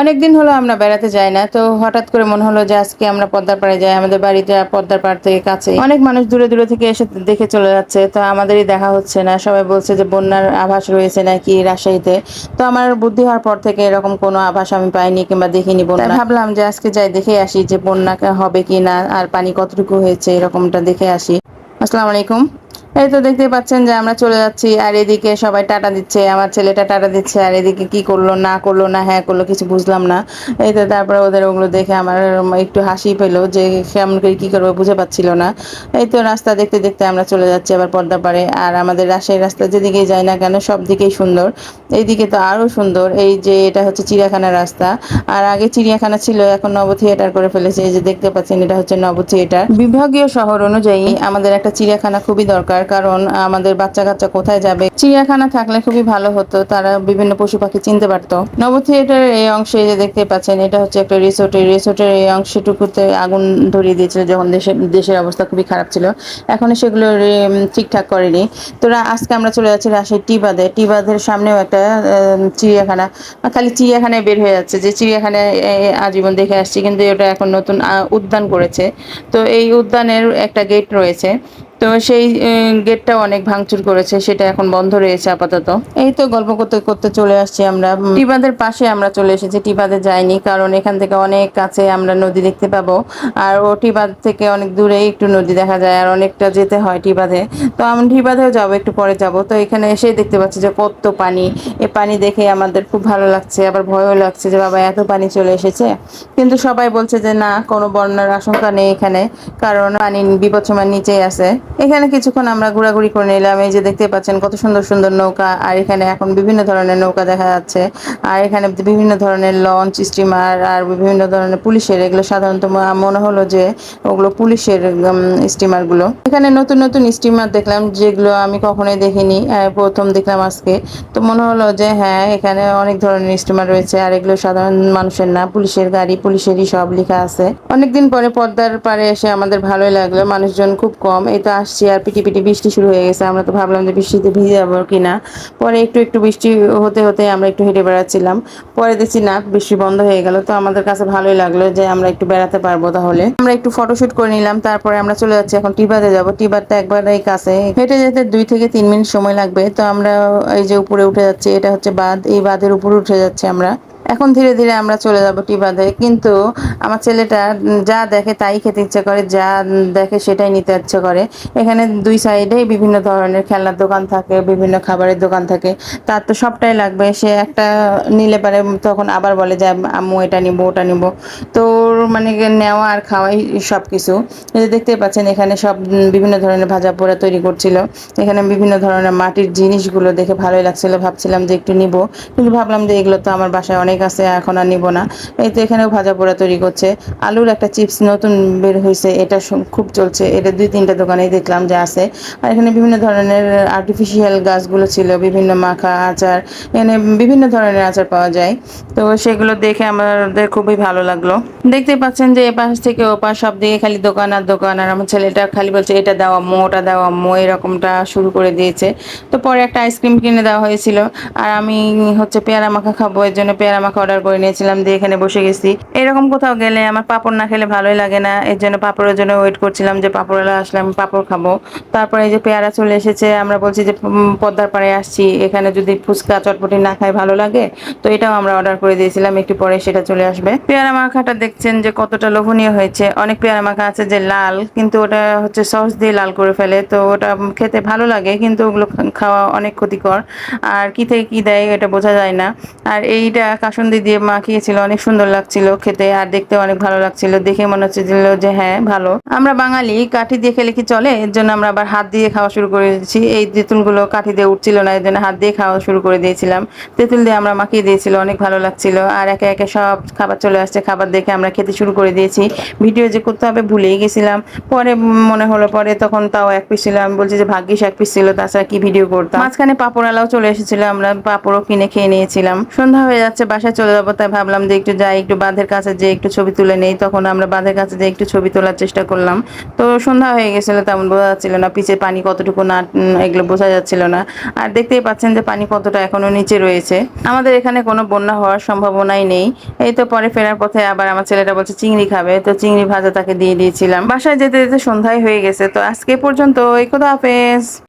অনেকদিন হলো আমরা বেড়াতে যাই না, তো হঠাৎ করে মনে হলো যে আজকে আমরা পদ্মার পাড়ে যাই, আমাদের বাড়িতে পদ্মার পাড় থেকে কাছে অনেক মানুষ দূরে দূরে থেকে এসে দেখে চলে যাচ্ছে, তো আমাদেরই দেখা হচ্ছে না। সবাই বলছে যে বন্যার আভাস রয়েছে নাকি রাজশাহীতে। তো আমার বুদ্ধি হওয়ার পর থেকে এরকম কোনো আভাস আমি পাইনি কিংবা দেখিনি বন্যা। ভাবলাম যে আজকে যাই দেখে আসি যে বন্যা হবে কি না আর পানি কতটুকু হয়েছে এরকমটা দেখে আসি। আসসালামু আলাইকুম। এই তো দেখতে পাচ্ছেন যে আমরা চলে যাচ্ছি, আর এদিকে সবাই টাটা দিচ্ছে, আমার ছেলেটা টাটা দিচ্ছে, আর এদিকে কি করল, না করল, না হ্যাঁ করল কিছু বুঝলাম না। এই তো তারপরে ওদের ওগুলো দেখে আমার একটু হাসি পেল যে কেমন করে কী করব বুঝে পাচ্ছিল না। এই তো রাস্তা দেখতে দেখতে আমরা চলে যাচ্ছি আবার পর্দা পারে আর আমাদের রাজশাহী রাস্তা যেদিকেই যাই না কেন সব দিকেই সুন্দর। এইদিকে তো আরও সুন্দর, এই যে এটা হচ্ছে চিড়িয়াখানা রাস্তা, আর আগে চিড়িয়াখানা ছিল, এখন নব থিয়েটার করে ফেলেছে, এই যে দেখতে পাচ্ছেন এটা হচ্ছে নব থিয়েটার। বিভাগীয় শহর অনুযায়ী আমাদের একটা চিড়িয়াখানা খুবই দরকার কারণ আমাদের বাচ্চা কাচ্চা কোথায় যাবে? চিড়িয়াখানা থাকলে খুবই ভালো হতো, তারা বিভিন্ন পশু পাখি চিনতে পারতো। নব থিয়েটারের এই অংশে যে দেখতে পাচ্ছেন, এটা হচ্ছে একটা রিসোর্টের রিসোর্টের এই অংশটুকুতে আগুন ধরিয়ে দিয়েছিল যখন দেশের দেশের অবস্থা খুবই খারাপ ছিল। এখন সেগুলো ঠিকঠাক করেনি। তো আজকে আমরা চলে যাচ্ছি রাজশাহী টি বাঁধে টি বাঁধের সামনেও একটা চিড়িয়াখানা খালি চিড়িয়াখানায় বের হয়ে যাচ্ছে। যে চিড়িয়াখানায় আজীবন দেখে আসছি, কিন্তু এটা এখন নতুন উদ্যান করেছে। তো এই উদ্যানের একটা গেট রয়েছে। তো সেই গেটটাও অনেক ভাঙচুর করেছে সেটা এখন বন্ধ রয়েছে আপাতত। এই তো গল্প করতে করতে চলে আসছি আমরা। টিবাদের পাশে আমরা চলে এসেছি টিবাদে যাইনি কারণ এখান থেকে অনেক কাছে আমরা নদী দেখতে পাবো। আর ও টিবাদ থেকে অনেক দূরে একটু নদী দেখা যায় আর অনেকটা যেতে হয় টিবাদে। তো আমি টিবাদেও যাব একটু পরে যাব। তো এখানে এসেই দেখতে পাচ্ছি যে কত পানি। এ পানি দেখে আমাদের খুব ভালো লাগছে আবার ভয়ও লাগছে যে বাবা এত পানি চলে এসেছে। কিন্তু সবাই বলছে যে না কোনো বন্যার আশঙ্কা নেই এখানে কারণ পানি বিপদসীমার নিচেই আছে। এখানে কিছুক্ষণ আমরা ঘোরাঘুরি করে নিলাম। এই যে দেখতে পাচ্ছেন কত সুন্দর সুন্দর নৌকা। আর এখানে এখন বিভিন্ন ধরনের নৌকা দেখা যাচ্ছে। আর এখানে বিভিন্ন ধরনের লঞ্চ স্টিমার আর বিভিন্ন ধরনের পুলিশের, এগুলো সাধারণত মনে হলো যে ওগুলো পুলিশের স্টিমারগুলো এখানে নতুন নতুন স্টিমার দেখলাম, যেগুলো আমি কখনোই দেখিনি। প্রথম দেখলাম আজকে। তো মনে হলো যে হ্যাঁ এখানে অনেক ধরনের স্টিমার রয়েছে। আর এগুলো সাধারণ মানুষের না, পুলিশের গাড়ি, পুলিশেরই সব লেখা আছে। অনেকদিন পরে পর্দার পারে এসে আমাদের ভালোই লাগল। মানুষজন খুব কম। তো আসছি আর পিটি পিটি বৃষ্টি শুরু হয়ে গেছে। আমরা তো ভাবলাম যে বৃষ্টিতে ভিজে যাব কিনা। পরে একটু একটু বৃষ্টি হতে হতে আমরা একটু হেঁটে বেড়াচ্ছিলাম। পরে দেখছি, না, বৃষ্টি বন্ধ হয়ে গেল। তো আমাদের কাছে ভালোই লাগল যে আমরা একটু বেড়াতে পারব তাহলে। আমরা একটু ফটোশুট করে নিলাম। তারপরে আমরা চলে যাচ্ছি এখন টিবাতে যাব। টিবারটা একবারেই কাছে। হেঁটে যেতে দুই থেকে তিন মিনিট সময় লাগবে। তো আমরা এই যে উপরে উঠে যাচ্ছি, এটা হচ্ছে বাঁধ। এই বাঁধের উপরে উঠে যাচ্ছি আমরা। এখন ধীরে ধীরে আমরা চলে যাব টিবাদে কিন্তু আমার ছেলেটা যা দেখে তাই খেতে ইচ্ছে করে, যা দেখে সেটাই নিতে ইচ্ছে করে। এখানে দুই সাইডেই বিভিন্ন ধরনের খেলনার দোকান থাকে, বিভিন্ন খাবারের দোকান থাকে। তার তো সবটাই লাগবে। সে একটা নিলে পারে, তখন আবার বলে যে, আম্মু, এটা নিবো, ওটা নিবো। তো মানে নেওয়া আর খাওয়াই সব কিছু যে দেখতে পাচ্ছেন, এখানে সব বিভিন্ন ধরনের ভাজা পোড়া তৈরি করছিল। এখানে বিভিন্ন ধরনের মাটির জিনিসগুলো দেখে ভালোই লাগছিল। ভাবছিলাম যে একটু নিব। কিন্তু ভাবলাম যে এগুলো তো আমার বাসায় অনেক আছে, এখন আর নিব না। এই তো এখানেও ভাজা পোড়া তৈরি করছে। আলুর একটা চিপস নতুন বের হয়েছে এটা খুব চলছে। এটা দুই তিনটা দোকানেই দেখলাম যে আছে। আর এখানে বিভিন্ন ধরনের আর্টিফিশিয়াল গাছগুলো ছিল, বিভিন্ন মাখা আচার, এখানে বিভিন্ন ধরনের আচার পাওয়া যায়। তো সেগুলো দেখে আমাদের খুবই ভালো লাগল। দেখতে পাচ্ছেন যে এপাশ থেকে ওপাশ সব দিকে খালি দোকান আর দোকান। আর আমার ছেলেটা খালি বলছে, এটা দাও আম্মু, ওটা দাও আম্মু, এরকমটা শুরু করে দিয়েছে। তো পরে একটা আইসক্রিম কিনে দেওয়া হয়েছিল। আর আমি হচ্ছে পেয়ারা মাখা খাব, এর জন্য পেয়ারা মাখা অর্ডার করে নিয়েছিলাম দিয়ে এখানে বসে গেছি। এরকম কোথাও গেলে আমার পাপড় না খেলে ভালোই লাগে না। এর জন্য পাপড়ের জন্য ওয়েট করছিলাম যে পাপড়ওয়ালা আসলে আমি পাপড় খাব। তারপরে এই যে পেয়ারা চলে এসেছে, আমরা বলছি যে পদ্মার পাড়ে আসছি। এখানে যদি ফুচকা চটপটি না খাই ভালো লাগে। তো এটাও আমরা অর্ডার করে দিয়েছিলাম, একটু পরে সেটা চলে আসবে। পেয়ারা মাখাটা দেখছেন যে কতটা লোভনীয় হয়েছে। অনেক পেয়ারা মাখা আছে যে লাল, কিন্তু ওটা হচ্ছে সস দিয়ে লাল করে ফেলে। তো ওটা খেতে ভালো লাগে, কিন্তু ওগুলো খাওয়া অনেক ক্ষতিকর। আর কি থেকে কি দেয় এটা বোঝা যায় না। আর এইটা কাসুন্দি দিয়ে মাখিয়েছিল, অনেক সুন্দর লাগছিল খেতে আর দেখতে অনেক ভালো লাগছিল। দেখে মনে হচ্ছে যে হ্যাঁ ভালো। আমরা বাঙালি, কাঠি দিয়ে খেলে কি চলে? এর জন্য আমরা আবার হাত দিয়ে খাওয়া শুরু করে দিয়েছি। এই তেঁতুলগুলো কাঠি দিয়ে উঠছিল না, এর জন্য হাত দিয়ে খাওয়া শুরু করে দিয়েছিলাম। তেঁতুল দিয়ে আমরা মাখিয়ে দিয়েছিল, অনেক ভালো লাগছিল। আর একে একে সব খাবার চলে আসছে, খাবার দেখে আমরা খেতে শুরু করে দিয়েছি। ভিডিও যে করতে হবে ভুলেই গেছিলাম। পরে মনে হলো, পরে তখন তাও এক পিস ছিল, আমি বলছি যে ভাগ্যিস এক পিস ছিল, তাছাড়া কি ভিডিও করতাম? মাঝখানে পাপড়ালাও চলে এসেছিল, আমরা পাপড়ও কিনে খেয়ে নিয়েছিলাম। সন্ধ্যা হয়ে যাচ্ছে, বাসায় বাসায় চলে যাব, তাই ভাবলাম যে একটু যাই, একটু বাঁধের কাছে যে একটু ছবি তুলে নেই। তখন আমরা বাঁধের কাছে যে একটু ছবি তোলার চেষ্টা করলাম। তো সন্ধ্যা হয়ে গেছিল, তেমন বোঝা যাচ্ছিল না। পিছে পানি কতটুকু না এগুলো বোঝা যাচ্ছিল না। আর দেখতেই পাচ্ছেন যে পানি কতটা এখনও নিচে রয়েছে। আমাদের এখানে কোনো বন্যা হওয়ার সম্ভাবনাই নেই। এই তো পরে ফেরার পথে আবার আমার ছেলেটা বলছে, চিংড়ি খাবে। তো চিংড়ি ভাজা তাকে দিয়ে দিয়েছিলাম। বাসায় যেতে যেতে সন্ধ্যায় হয়ে গেছে। তো আজকে পর্যন্ত, এই কথা হাফেজ।